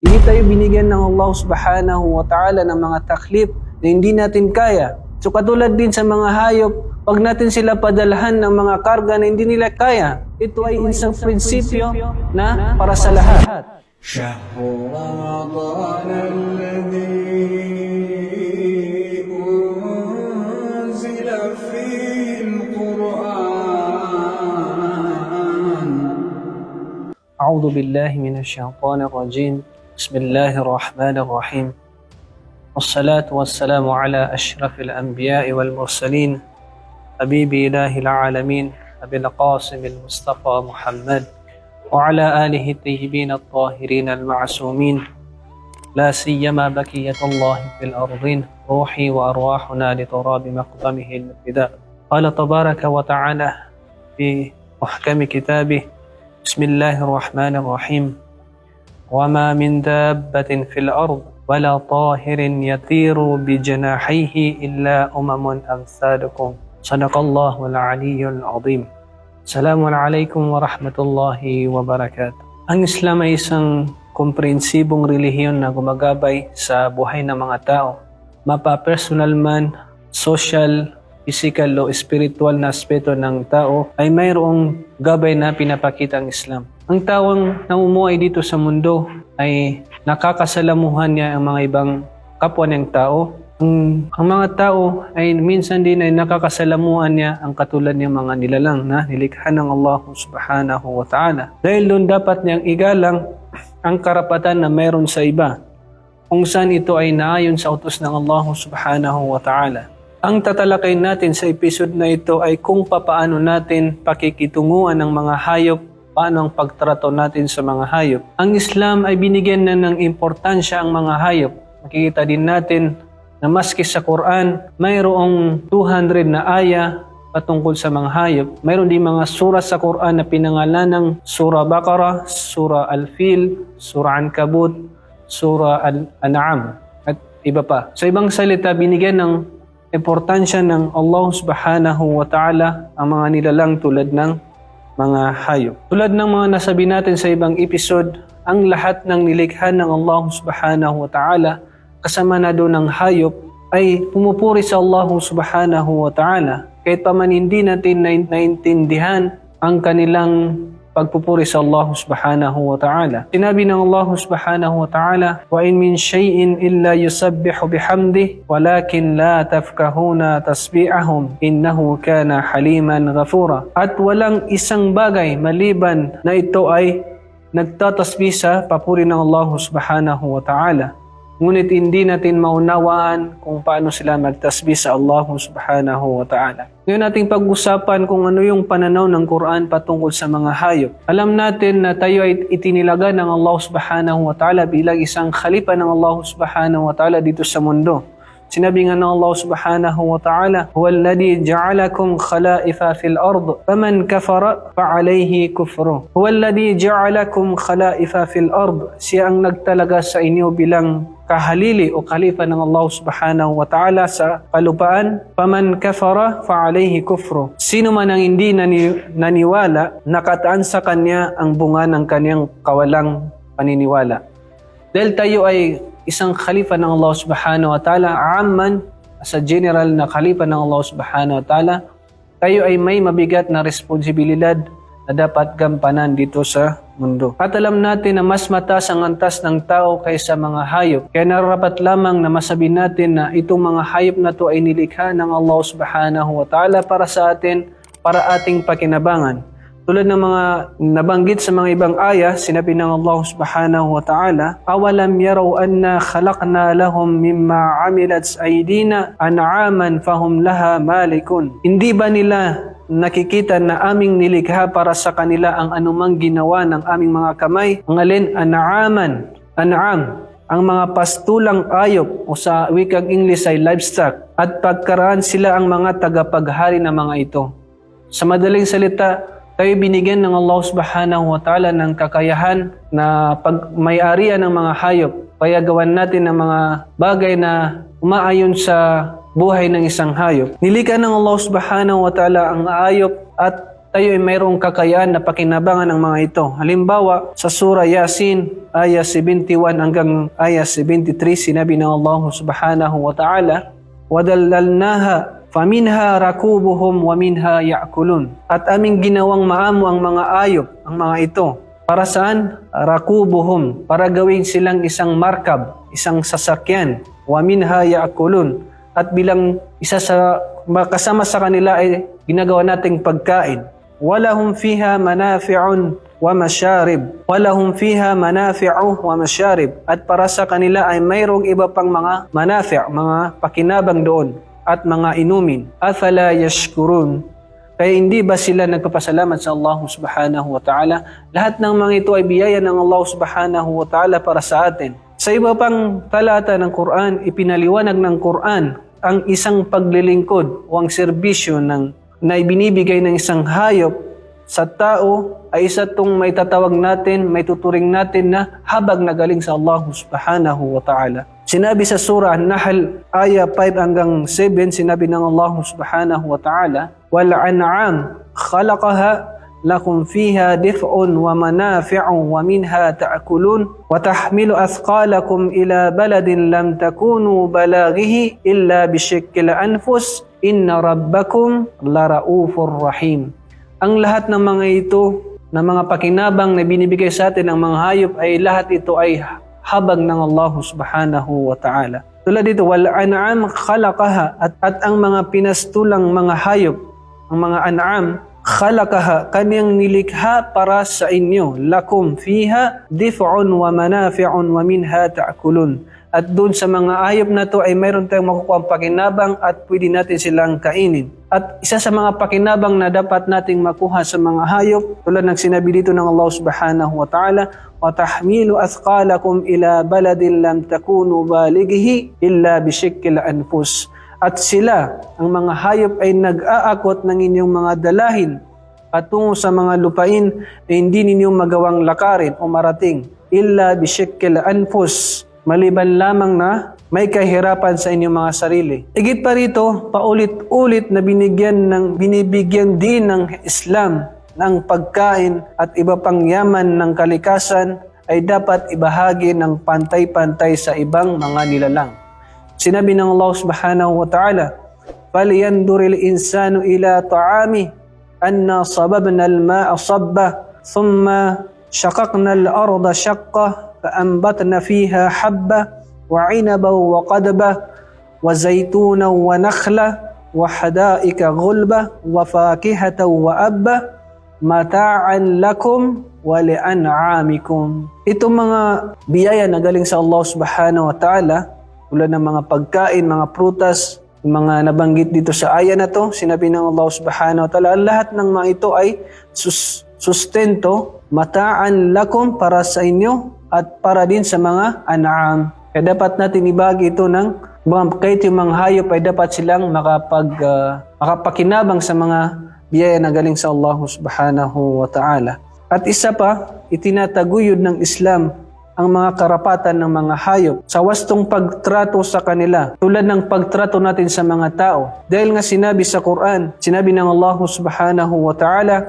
Hindi tayo binigyan ng Allah subhanahu wa ta'ala ng mga taklif na hindi natin kaya. So katulad din sa mga hayop, pag natin sila padalhan ng mga karga na hindi nila kaya, ito ay isang prinsipyo na para sa lahat. شهر رمضان الذي أنزل فيه القرآن أعوذ بالله من الشيطان الرجيم بسم الله الرحمن الرحيم. والصلاة والسلام على أشرف الأنبياء والمرسلين حبيب إله العالمين أبي القاسم المصطفى محمد وعلى آله الطيبين الطاهرين المعصومين. لا سيما بكية الله في الأرضين روحي وأرواحنا لتراب مقدمه الابتداء. قال تبارك وتعالى في محكم كتابه بسم الله الرحمن الرحيم. وما من دابة في الأرض ولا طاهر يطير بجناحيه إلا أمم أمثالكم صدق الله العلي العظيم السلام عليكم ورحمة الله وبركاته Ang Islam ay isang komprehensibong relihiyon na gumagabay sa buhay ng mga tao. Mapa-personal man, social, physical o spiritual na aspeto ng tao ay mayroong gabay na pinapakita ang Islam. Ang taong namumuhay dito sa mundo ay nakakasalamuhan niya ang mga ibang kapwa niyang tao. Ang, ang mga tao ay minsan din ay nakakasalamuhan niya ang katulad niyang mga nilalang na nilikha ng Allah subhanahu wa ta'ala. Dahil doon dapat niyang igalang ang karapatan na mayroon sa iba kung saan ito ay naayon sa utos ng Allah subhanahu wa ta'ala. Ang tatalakay natin sa episode na ito ay kung papaano natin pakikitunguan ng mga hayop, paano ang pagtrato natin sa mga hayop. Ang Islam ay binigyan na ng importansya ang mga hayop. Makikita din natin na maski sa Quran, mayroong 200 na aya patungkol sa mga hayop. Mayroon din mga sura sa Quran na pinangalan ng Sura Baqarah, Sura Al-Fil, Sura Ankabut, Sura Al-An'am at iba pa. Sa ibang salita, binigyan ng importansya ng Allah subhanahu wa ta'ala ang mga nilalang tulad ng mga hayop. Tulad ng mga nasabi natin sa ibang episode, ang lahat ng nilikha ng Allah subhanahu wa ta'ala kasama na doon ng hayop ay pumupuri sa Allah subhanahu wa ta'ala. Kahit pa man hindi natin na- naintindihan ang kanilang pagpupuri sa Allah subhanahu wa ta'ala. Sinabi ng Allah subhanahu wa ta'ala, وَإِن مِّن شَيْءٍ إِلَّا يُسَبِّحُ بِحَمْدِهِ وَلَكِنْ لَا تَفْكَهُونَ تَسْبِيعَهُمْ إِنَّهُ كَانَ حَلِيمًا غَفُورًا At walang isang bagay maliban na ito ay nagtatasbih sa papuri ng Allah subhanahu wa ta'ala. Ngunit hindi natin maunawaan kung paano sila magtasbih sa Allah subhanahu wa ta'ala. Ngayon nating pag-usapan kung ano yung pananaw ng Quran patungkol sa mga hayop. Alam natin na tayo ay itinilaga ng Allah subhanahu wa ta'ala bilang isang khalifa ng Allah subhanahu wa ta'ala dito sa mundo. Sinabi nga ng Allah subhanahu wa ta'ala, Huwa alladhi ja'alakum khalaifa fil ard, faman kafara fa'alayhi kufru. Huwa alladhi ja'alakum khalaifa fil ard, siya ang nagtalaga sa inyo bilang kahalili o khalifa ng Allah subhanahu wa ta'ala sa kalupaan. Faman kafara fa'alayhi kufru. Sino man ang hindi nani- naniwala, nakataan sa kanya ang bunga ng kanyang kawalang paniniwala. Dahil tayo ay isang khalifa ng Allah subhanahu wa ta'ala, amman, sa general na khalifa ng Allah subhanahu wa ta'ala, tayo ay may mabigat na responsibilidad na dapat gampanan dito sa mundo. At alam natin na mas mataas ang antas ng tao kaysa mga hayop. Kaya nararapat lamang na masabi natin na itong mga hayop na to ay nilikha ng Allah subhanahu wa ta'ala para sa atin, para ating pakinabangan. Tulad ng mga nabanggit sa mga ibang aya, sinabi ng Allah subhanahu wa ta'ala, أَوَلَمْ يَرَوْا أَنَّا خَلَقْنَا لَهُم مِّمَّا عَمِلَتْ أَيْدِينَا أَنْعَامًا فَهُمْ لَهَا مَالِكُونَ Hindi ba nila nakikita na aming nilikha para sa kanila ang anumang ginawa ng aming mga kamay? Ang alin, an'aman, an'am, ang mga pastulang ayop o sa wikang English ay livestock at pagkaraan sila ang mga tagapaghari ng mga ito. Sa madaling salita, tayo binigyan ng Allah subhanahu wa ta'ala ng kakayahan na pagmayarian ng mga hayop. Kaya gawan natin ng mga bagay na umaayon sa buhay ng isang hayop. Nilika ng Allah subhanahu wa ta'ala ang hayop at tayo ay mayroong kakayaan na pakinabangan ng mga ito. Halimbawa, sa Surah Yasin, aya 71 hanggang aya 73, sinabi ng Allah subhanahu wa ta'ala, وَدَلَّلْنَاهَا فَمِنْهَا رَكُوبُهُمْ وَمِنْهَا يَأْكُلُونَ At aming ginawang maamo ang mga ayop, ang mga ito. Para saan? Rakubuhum. Para gawin silang isang markab, isang sasakyan. وَمِنْهَا يَأْكُلُونَ at bilang isa sa makasama sa kanila ay ginagawa nating pagkain. Walahum fiha manafi'un wa masharib. Walahum fiha manafi'u wa masharib. At para sa kanila ay mayroong iba pang mga manafi' mga pakinabang doon at mga inumin. Afala yashkurun. Kaya hindi ba sila nagpapasalamat sa Allah subhanahu wa ta'ala? Lahat ng mga ito ay biyaya ng Allah subhanahu wa ta'ala para sa atin. Sa iba pang talata ng Quran, ipinaliwanag ng Quran ang isang paglilingkod o ang serbisyo ng, na ibinibigay ng isang hayop sa tao ay isa itong may tatawag natin, may tuturing natin na habag na galing sa Allah subhanahu wa ta'ala. Sinabi sa surah Nahl, aya 5 hanggang 7, sinabi ng Allah subhanahu wa ta'ala, Fiha dif'un wa manafi'un wa minha ta'kulun wa tahmilu athqalakum ila baladin lam takunu balaghihi illa bishikkil anfus inna rabbakum laraufur rahim. Ang lahat ng mga ito na mga pakinabang na binibigay sa atin ng mga hayop ay lahat ito ay habag ng Allah subhanahu wa ta'ala. Tulad dito, wal an'am khalaqaha at, at ang mga pinastulang mga hayop, ang mga an'am, khalaqaha, kanyang nilikha para sa inyo. Lakum fiha dif'un wa manafi'un wa minha ta'kulun. At doon sa mga hayop na to ay mayroon tayong makukuha pakinabang at pwede natin silang kainin. At isa sa mga pakinabang na dapat nating makuha sa mga hayop, tulad ng sinabi dito ng Allah subhanahu wa ta'ala, وَتَحْمِيلُ أَثْقَالَكُمْ إِلَى بَلَدٍ لَمْ تَكُونُوا بَالِغِهِ إِلَّا بِشِكِّ الْأَنفُسِ at sila, ang mga hayop ay nag-aakot ng inyong mga dalahin at tungo sa mga lupain na hindi ninyo magawang lakarin o marating. Illa bishikil anfus, maliban lamang na may kahirapan sa inyong mga sarili. Igit pa rito, paulit-ulit na binigyan ng binibigyan din ng Islam ng pagkain at iba pang yaman ng kalikasan ay dapat ibahagi ng pantay-pantay sa ibang mga nilalang. Sinabi ng Allah subhanahu wa ta'ala, فَلْيَنْدُرِ الْإِنسَانُ إِلَى طَعَامِهِ أَنَّا صَبَبْنَا الْمَاءَ صَبًّا ثُمَّ شَقَقْنَا الْأَرْضَ شَقًّا فَأَنْبَتْنَا فِيهَا حَبًّا وَعِنَبًا وَقَدْبًا وَزَيْتُونًا وَنَخْلًا وَحَدَائِكَ غُلْبًا وَفَاكِهَةً وَأَبًّا mata'an lakum wa li'an'amikum. Itong mga biyaya na galing sa Allah subhanahu wa ta'ala, tulad ng mga pagkain, mga prutas, mga nabanggit dito sa aya na to, sinabi ng Allah subhanahu wa ta'ala, lahat ng mga ito ay sus- sustento, mata'an lakum para sa inyo at para din sa mga an'am. Kaya dapat natin ibagi ito ng kahit yung mga hayop ay dapat silang makapag, uh, makapakinabang sa mga biyaya na galing sa Allah subhanahu wa ta'ala. At isa pa, itinataguyod ng Islam ang mga karapatan ng mga hayop sa wastong pagtrato sa kanila tulad ng pagtrato natin sa mga tao. Dahil nga sinabi sa Quran, sinabi ng Allah subhanahu wa ta'ala,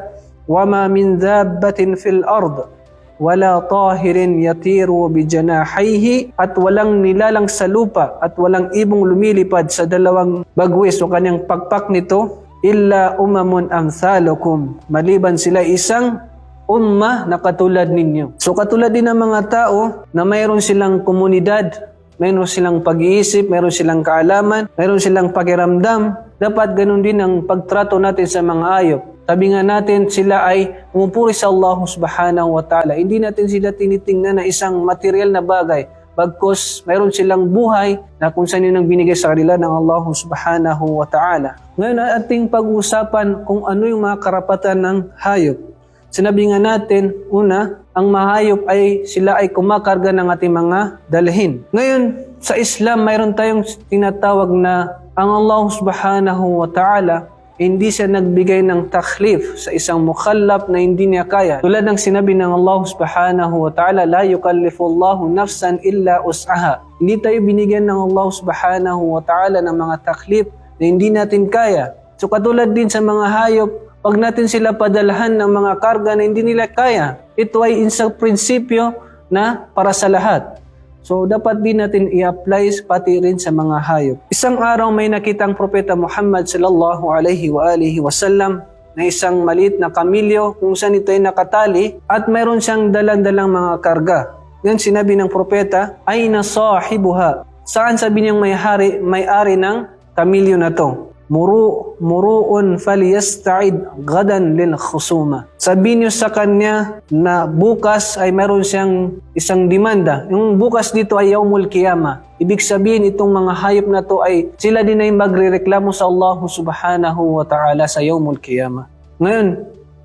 وَمَا مِن ذَابَّةٍ فِي الْأَرْضِ wala tahirin yatiru bijanahihi at walang nilalang sa lupa at walang ibong lumilipad sa dalawang bagwis o kanyang pagpak nito illa umamun amthalukum maliban sila isang umma na katulad ninyo. So katulad din ng mga tao na mayroon silang komunidad, mayroon silang pag-iisip, mayroon silang kaalaman, mayroon silang pakiramdam, dapat ganun din ang pagtrato natin sa mga ayop. Sabi nga natin, sila ay umupuri sa Allah subhanahu wa ta'ala. Hindi natin sila tinitingnan na isang material na bagay. Bagkos mayroon silang buhay na kung saan yun ang binigay sa kanila ng Allah subhanahu wa ta'ala. Ngayon ating pag-uusapan kung ano yung mga karapatan ng hayop. Sinabi nga natin, una, ang mahayop ay sila ay kumakarga ng ating mga dalhin. Ngayon, sa Islam, mayroon tayong tinatawag na ang Allah subhanahu wa ta'ala hindi siya nagbigay ng takhlif sa isang mukhallaf na hindi niya kaya. Tulad ng sinabi ng Allah subhanahu wa ta'ala, La yukallifu Allahu nafsan illa us'aha. Hindi tayo binigyan ng Allah subhanahu wa ta'ala ng mga takhlif na hindi natin kaya. So katulad din sa mga hayop, Huwag natin sila padalhan ng mga karga na hindi nila kaya. Ito ay isang prinsipyo na para sa lahat. So dapat din natin i-apply pati rin sa mga hayop. Isang araw may nakitang propeta Muhammad sallallahu alaihi wa alihi wasallam na isang maliit na kamilyo kung saan ito ay nakatali at mayroon siyang dalang-dalang mga karga. Yan sinabi ng propeta, ay nasahibuha. Saan sabi niyang may hari, may-ari ng kamilyo na to? Muru, muruun faliyasta'id gadan lil khusuma. Sabi niyo sa kanya na bukas ay meron siyang isang demanda. Yung bukas dito ay yaumul kiyama. Ibig sabihin itong mga hayop na to ay sila din ay magrereklamo sa Allah subhanahu wa ta'ala sa yaumul kiyama. Ngayon,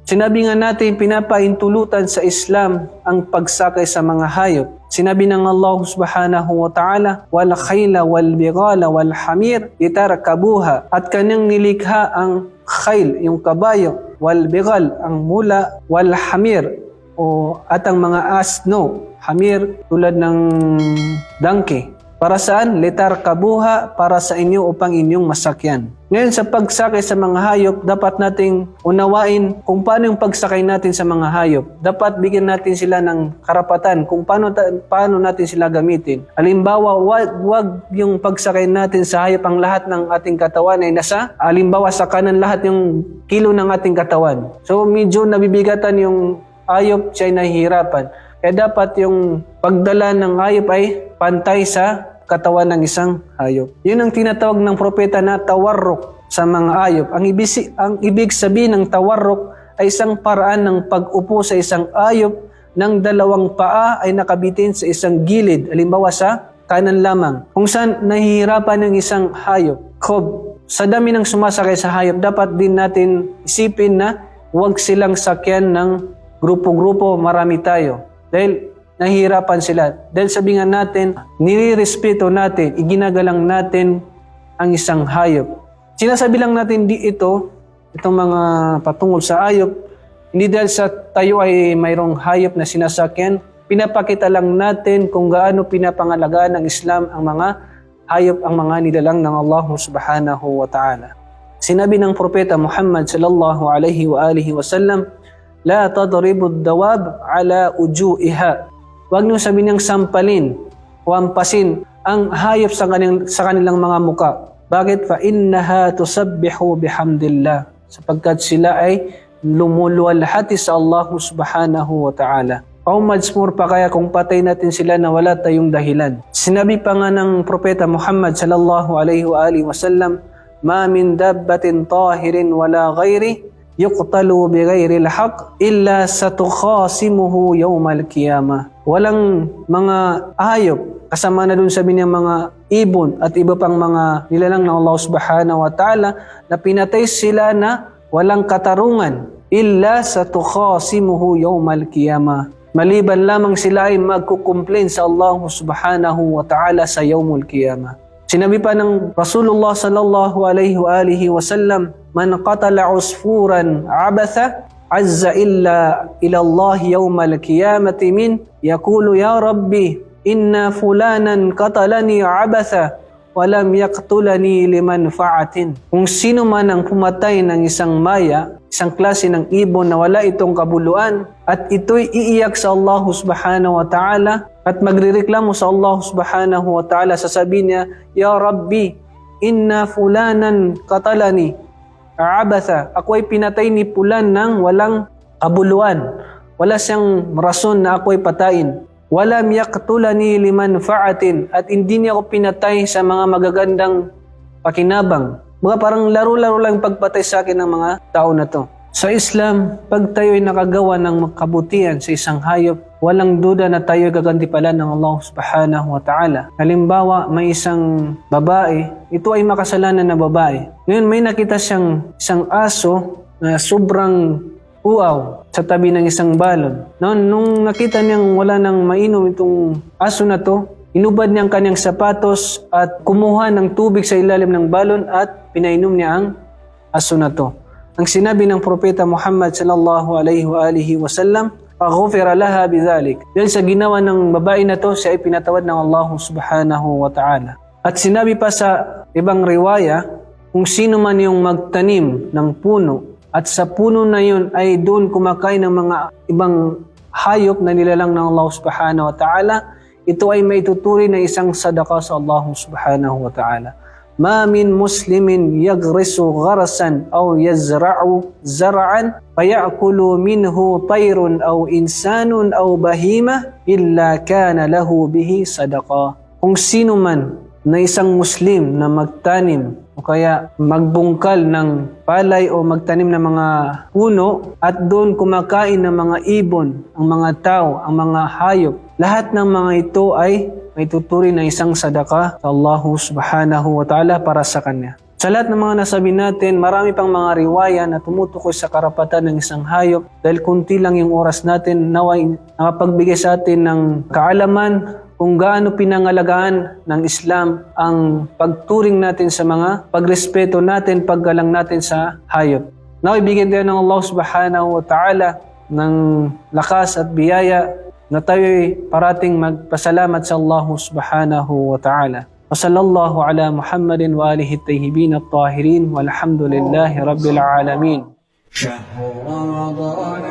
sinabi nga natin pinapaintulutan sa Islam ang pagsakay sa mga hayop. Sinabi ng Allah subhanahu wa ta'ala, wal khayla wal bigala wal hamir itarkabuha at kanyang nilikha ang khayl, yung kabayo, wal bigal, ang mula, wal hamir, o at ang mga asno, hamir tulad ng donkey. Para saan? Litar kabuha para sa inyo upang inyong masakyan. Ngayon sa pagsakay sa mga hayop, dapat nating unawain kung paano yung pagsakay natin sa mga hayop. Dapat bigyan natin sila ng karapatan kung paano, ta- paano natin sila gamitin. Halimbawa, wag, wag yung pagsakay natin sa hayop ang lahat ng ating katawan ay nasa, halimbawa sa kanan lahat yung kilo ng ating katawan. So medyo nabibigatan yung hayop, siya ay nahihirapan. Kaya dapat yung pagdala ng hayop ay pantay sa katawan ng isang hayop. Yun ang tinatawag ng propeta na tawarruk sa mga hayop. Ang ibig, ang ibig sabihin ng tawarruk ay isang paraan ng pag-upo sa isang hayop ng dalawang paa ay nakabitin sa isang gilid, halimbawa sa kanan lamang. Kung saan nahihirapan ng isang hayop. Kob, sa dami ng sumasakay sa hayop, dapat din natin isipin na huwag silang sakyan ng grupo-grupo, marami tayo. Dahil nahihirapan sila. Dahil sabi nga natin, nilirespeto natin, iginagalang natin ang isang hayop. Sinasabi lang natin di ito, itong mga patungkol sa hayop, hindi dahil sa tayo ay mayroong hayop na sinasakyan, pinapakita lang natin kung gaano pinapangalagaan ng Islam ang mga hayop, ang mga nilalang ng Allah subhanahu wa ta'ala. Sinabi ng propeta Muhammad sallallahu alaihi wa alihi wa sallam, La tadribu dawab ala ujuiha. Huwag niyo sabihin niyang sampalin o ampasin ang hayop sa kanilang, sa kanilang mga muka. Bakit? Fa innaha tusabbihu bihamdillah. Sapagkat sila ay lumuluwalhati sa Allah subhanahu wa ta'ala. How much more pa kaya kung patay natin sila na wala tayong dahilan. Sinabi pa nga ng propeta Muhammad sallallahu alaihi wa alihi wasallam, "Ma min dabbatin tahirin wala ghairi yuqtalu bighairi al-haq illa satukhasimuhu yawmal qiyamah." Walang mga hayop kasama na dun sabi niya mga ibon at iba pang mga nilalang ng Allah subhanahu wa ta'ala na pinatay sila na walang katarungan illa satukhasimuhu yawmal qiyamah maliban lamang sila ay magkukomplain sa Allah subhanahu wa ta'ala sa yawmul qiyamah. Sinabi pa ng Rasulullah sallallahu alaihi wa alihi wa sallam, Man qatala usfuran abatha, azza illa ila Allah yawmal qiyamati min, yakulu ya Rabbi, inna fulanan qatalani abatha, walam yaktulani liman fa'atin. Kung sino man ang pumatay ng isang maya, isang klase ng ibon na wala itong kabuluan, at ito'y iiyak sa Allah subhanahu wa ta'ala, at magrireklamo sa Allah subhanahu wa ta'ala, sasabihin niya, Ya Rabbi, inna fulanan katalani, abatha, ako ay pinatay ni pulan ng walang kabuluan. Wala siyang rason na ako ay patayin. Walam yaqtulani liman fa'atin at hindi niya ako pinatay sa mga magagandang pakinabang. Mga parang laro-laro lang pagpatay sa akin ng mga tao na to. Sa Islam, pag tayo ay nakagawa ng kabutihan sa isang hayop, walang duda na tayo ay gagantipalan ng Allah subhanahu wa ta'ala. Halimbawa, may isang babae, ito ay makasalanan na babae. Ngayon, may nakita siyang isang aso na sobrang uaw sa tabi ng isang balon. Noon, nung nakita niyang wala nang mainom itong aso na to, inubad niya ang kanyang sapatos at kumuha ng tubig sa ilalim ng balon at pinainom niya ang aso na to. Ang sinabi ng propeta Muhammad sallallahu alaihi wa alihi wasallam, "Faghfira laha bidhalik." Dahil sa ginawa ng babae na to, siya ay pinatawad ng Allah subhanahu wa ta'ala. At sinabi pa sa ibang riwaya, kung sino man yung magtanim ng puno at sa puno na yun ay doon kumakain ng mga ibang hayop na nilalang ng Allah subhanahu wa ta'ala, ito ay may tuturi na isang sadaka sa Allah subhanahu wa ta'ala. ما من مسلم يغرس غرسا أو يزرع زرعا فيأكل منه طير أو إنسان أو بهيمة إلا كان له به صدقة kung sino man na isang Muslim na magtanim o kaya magbungkal ng palay o magtanim ng mga puno at doon kumakain ng mga ibon, ang mga tao, ang mga hayop. Lahat ng mga ito ay may tuturi na isang sadaka sa Allah subhanahu wa ta'ala para sa kanya. Sa lahat ng mga nasabi natin, marami pang mga riwaya na tumutukoy sa karapatan ng isang hayop dahil kunti lang yung oras natin naway nakapagbigay sa atin ng kaalaman kung gaano pinangalagaan ng Islam ang pagturing natin sa mga pagrespeto natin, paggalang natin sa hayop. Naway bigyan tayo ng Allah subhanahu wa ta'ala ng lakas at biyaya na tayo'y parating magpasalamat sa Allah subhanahu wa ta'ala. وصلى الله على محمد وآله الطيبين الطاهرين والحمد لله رب العالمين شهر رمضان